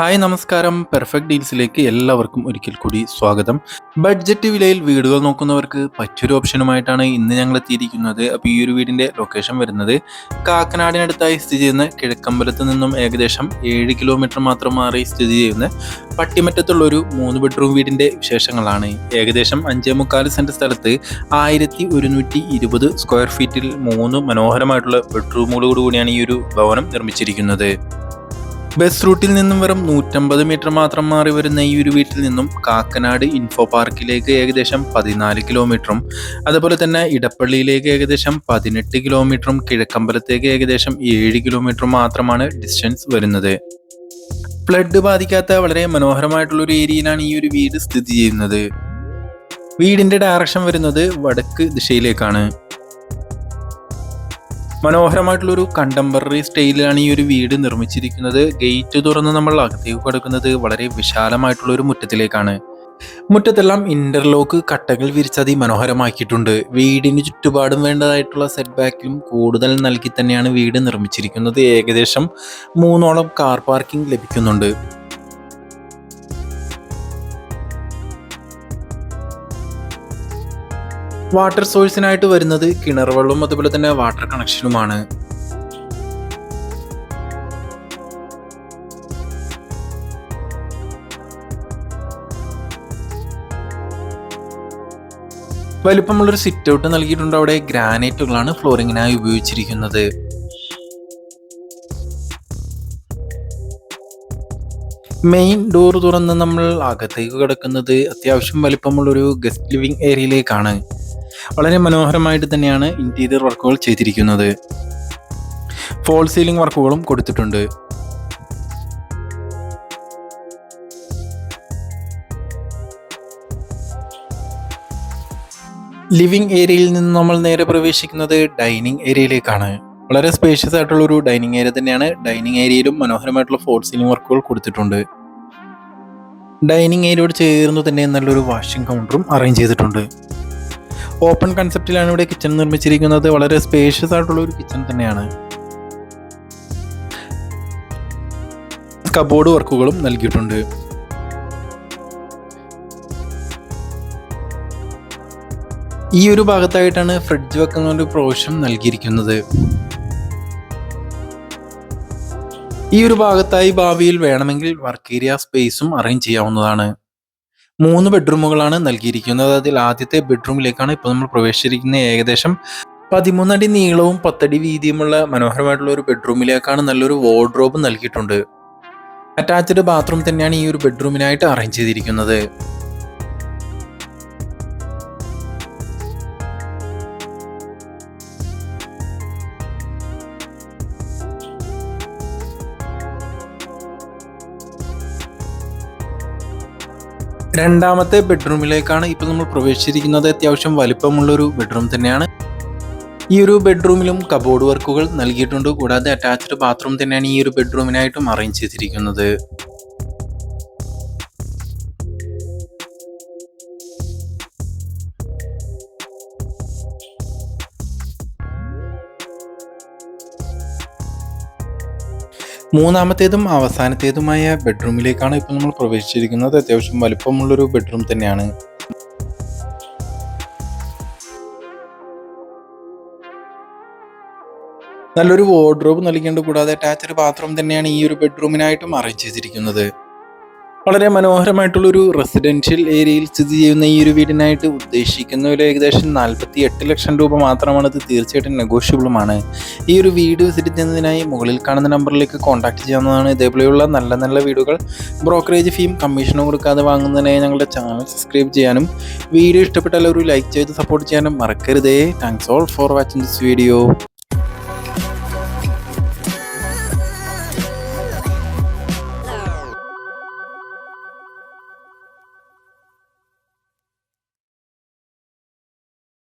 Hi നമസ്കാരം. Perfect ഡീൽസിലേക്ക് എല്ലാവർക്കും ഒരിക്കൽ കൂടി സ്വാഗതം. ബഡ്ജറ്റ് വിലയിൽ വീടുകൾ നോക്കുന്നവർക്ക് പറ്റൊരു ഓപ്ഷനുമായിട്ടാണ് ഇന്ന് ഞങ്ങൾ എത്തിയിരിക്കുന്നത്. അപ്പോൾ ഈ ഒരു വീടിന്റെ ലൊക്കേഷൻ വരുന്നത് കാക്കനാടിനടുത്തായി സ്ഥിതി ചെയ്യുന്ന കിഴക്കമ്പലത്ത് നിന്നും ഏകദേശം ഏഴ് കിലോമീറ്റർ മാത്രം മാറി സ്ഥിതി ചെയ്യുന്ന പട്ടിമറ്റത്തുള്ള ഒരു മൂന്ന് ബെഡ്റൂം വീടിന്റെ വിശേഷങ്ങളാണ്. ഏകദേശം അഞ്ചേ മുക്കാൽ സെന്റ് സ്ഥലത്ത് ആയിരത്തി ഒരുന്നൂറ്റി ഇരുപത് സ്ക്വയർ ഫീറ്റിൽ മൂന്ന് മനോഹരമായിട്ടുള്ള ബെഡ്റൂമുകളോടുകൂടിയാണ് ഈ ഒരു ഭവനം നിർമ്മിച്ചിരിക്കുന്നത്. ബസ് റൂട്ടിൽ നിന്നും വെറും നൂറ്റമ്പത് മീറ്റർ മാത്രം മാറി വരുന്ന ഈ ഒരു വീട്ടിൽ നിന്നും കാക്കനാട് ഇൻഫോ പാർക്കിലേക്ക് ഏകദേശം പതിനാല് കിലോമീറ്ററും അതുപോലെ തന്നെ ഇടപ്പള്ളിയിലേക്ക് ഏകദേശം പതിനെട്ട് കിലോമീറ്ററും കിഴക്കമ്പലത്തേക്ക് ഏകദേശം ഏഴ് കിലോമീറ്ററും മാത്രമാണ് ഡിസ്റ്റൻസ് വരുന്നത്. ഫ്ലഡ് ബാധിക്കാത്ത വളരെ മനോഹരമായിട്ടുള്ള ഒരു ഏരിയയിലാണ് ഈ ഒരു വീട് സ്ഥിതി ചെയ്യുന്നത്. വീടിന്റെ ഡയറക്ഷൻ വരുന്നത് വടക്ക് ദിശയിലേക്കാണ്. മനോഹരമായിട്ടുള്ളൊരു കണ്ടംപററി സ്റ്റൈലിലാണ് ഈ ഒരു വീട് നിർമ്മിച്ചിരിക്കുന്നത്. ഗേറ്റ് തുറന്ന് നമ്മൾ അകത്തേക്ക് കടക്കുന്നത് വളരെ വിശാലമായിട്ടുള്ള ഒരു മുറ്റത്തിലേക്കാണ്. മുറ്റത്തെല്ലാം ഇന്റർലോക്ക് കട്ടകൾ വിരിച്ചതി മനോഹരമാക്കിയിട്ടുണ്ട്. വീടിന് ചുറ്റുപാടും വേണ്ടതായിട്ടുള്ള സെറ്റ് ബാക്കിലും കൂടുതൽ നൽകി തന്നെയാണ് വീട് നിർമ്മിച്ചിരിക്കുന്നത്. ഏകദേശം മൂന്നോളം കാർ പാർക്കിംഗ് ലഭിക്കുന്നുണ്ട്. വാട്ടർ സോഴ്സിനായിട്ട് വരുന്നത് കിണർ വെള്ളവും അതുപോലെ തന്നെ വാട്ടർ കണക്ഷനുമാണ്. വലിപ്പമുള്ളൊരു സിറ്റ് ഔട്ട് നൽകിയിട്ടുണ്ട് അവിടെ ഗ്രാനൈറ്റുകളാണ് ഫ്ലോറിങ്ങിനായി ഉപയോഗിച്ചിരിക്കുന്നത്. മെയിൻ ഡോർ തുറന്ന് നമ്മൾ അകത്തേക്ക് കിടക്കുന്നത് അത്യാവശ്യം വലിപ്പമുള്ളൊരു ഗസ്റ്റ് ലിവിംഗ് ഏരിയയിലേക്കാണ്. വളരെ മനോഹരമായിട്ട് തന്നെയാണ് ഇന്റീരിയർ വർക്കുകൾ ചെയ്തിരിക്കുന്നത്. ഫോൾ സീലിംഗ് വർക്കുകളും കൊടുത്തിട്ടുണ്ട്. ലിവിംഗ് ഏരിയയിൽ നിന്ന് നമ്മൾ നേരെ പ്രവേശിക്കുന്നത് ഡൈനിങ് ഏരിയയിലേക്കാണ് വളരെ സ്പേഷ്യസ് ആയിട്ടുള്ള ഒരു ഡൈനിങ് ഏരിയ തന്നെയാണ്. ഡൈനിങ് ഏരിയയിലും മനോഹരമായിട്ടുള്ള ഫോൾ സീലിംഗ് വർക്കുകൾ കൊടുത്തിട്ടുണ്ട്. ഡൈനിങ് ഏരിയയോട് ചേർന്ന് തന്നെ നല്ലൊരു വാഷിംഗ് കൗണ്ടറും അറേഞ്ച് ചെയ്തിട്ടുണ്ട്. ഓപ്പൺ കൺസെപ്റ്റിലാണ് ഇവിടെ കിച്ചൺ നിർമ്മിച്ചിരിക്കുന്നത്. വളരെ സ്പേഷ്യസ് ആയിട്ടുള്ള ഒരു കിച്ചൺ തന്നെയാണ്. കബോർഡ് വർക്കുകളും നൽകിയിട്ടുണ്ട്. ഈ ഒരു ഭാഗത്തായിട്ടാണ് ഫ്രിഡ്ജ് വെക്കുന്ന ഒരു പ്രൊവിഷൻ നൽകിയിരിക്കുന്നത്. ഈ ഒരു ഭാഗത്തായി ഭാവിയിൽ വേണമെങ്കിൽ വർക്ക് ഏരിയ സ്പേസും അറേഞ്ച് ചെയ്യാവുന്നതാണ്. മൂന്ന് ബെഡ്റൂമുകളാണ് നൽകിയിരിക്കുന്നത്. അതിൽ ആദ്യത്തെ ബെഡ്റൂമിലേക്കാണ് ഇപ്പോൾ നമ്മൾ പ്രവേശിച്ചിരിക്കുന്നത്. ഏകദേശം പതിമൂന്നടി നീളവും പത്തടി വീതിയുമുള്ള മനോഹരമായിട്ടുള്ള ഒരു ബെഡ്റൂമിലേക്കാണ് നല്ലൊരു വാർഡ്രോബ് നൽകിയിട്ടുണ്ട്. അറ്റാച്ച്ഡ് ബാത്റൂം തന്നെയാണ് ഈ ഒരു ബെഡ്റൂമിനായിട്ട് അറേഞ്ച് ചെയ്തിരിക്കുന്നത്. രണ്ടാമത്തെ ബെഡ്റൂമിലേക്കാണ് ഇപ്പോൾ നമ്മൾ പ്രവേശിച്ചിരിക്കുന്നത്. അത്യാവശ്യം വലിപ്പമുള്ളൊരു ബെഡ്റൂം തന്നെയാണ്. ഈ ഒരു ബെഡ്റൂമിലും കബോർഡ് വർക്കുകൾ നൽകിയിട്ടുണ്ട്. കൂടാതെ അറ്റാച്ച്ഡ് ബാത്റൂം തന്നെയാണ് ഈ ഒരു ബെഡ്റൂമിനായിട്ടും അറേഞ്ച് ചെയ്തിരിക്കുന്നത്. മൂന്നാമത്തേതും അവസാനത്തേതുമായ ബെഡ്റൂമിലേക്കാണ് ഇപ്പോൾ നമ്മൾ പ്രവേശിച്ചിരിക്കുന്നത്. അത്യാവശ്യം വലിപ്പമുള്ളൊരു ബെഡ്റൂം തന്നെയാണ്. നല്ലൊരു വാർഡ്രോബ് നൽകേണ്ട കൂടാതെ അറ്റാച്ച്ഡ് ബാത്റൂം തന്നെയാണ് ഈ ഒരു ബെഡ്റൂമിനായിട്ടും അറേഞ്ച് ചെയ്തിരിക്കുന്നത്. വളരെ മനോഹരമായിട്ടുള്ളൊരു റെസിഡൻഷ്യൽ ഏരിയയിൽ സ്ഥിതി ചെയ്യുന്ന ഈ ഒരു വീടിനായിട്ട് ഉദ്ദേശിക്കുന്ന ഒരു ഏകദേശം നാൽപ്പത്തി എട്ട് ലക്ഷം രൂപ മാത്രമാണ് ഇത് തീർച്ചയായിട്ടും നെഗോഷ്യബിളുമാണ്. ഈ ഒരു വീട് വിസിറ്റ് ചെയ്യുന്നതിനായി മുകളിൽ കാണുന്ന നമ്പറിലേക്ക് കോൺടാക്ട് ചെയ്യാവുന്നതാണ്. ഇതേപോലെയുള്ള നല്ല നല്ല വീടുകൾ ബ്രോക്കറേജ് ഫീം കമ്മീഷനും കൊടുക്കാതെ വാങ്ങുന്നതിനായി ഞങ്ങളുടെ ചാനൽ സബ്സ്ക്രൈബ് ചെയ്യാനും വീഡിയോ ഇഷ്ടപ്പെട്ടാൽ ഒരു ലൈക്ക് ചെയ്ത് സപ്പോർട്ട് ചെയ്യാനും മറക്കരുതേ. Thanks all for watching this video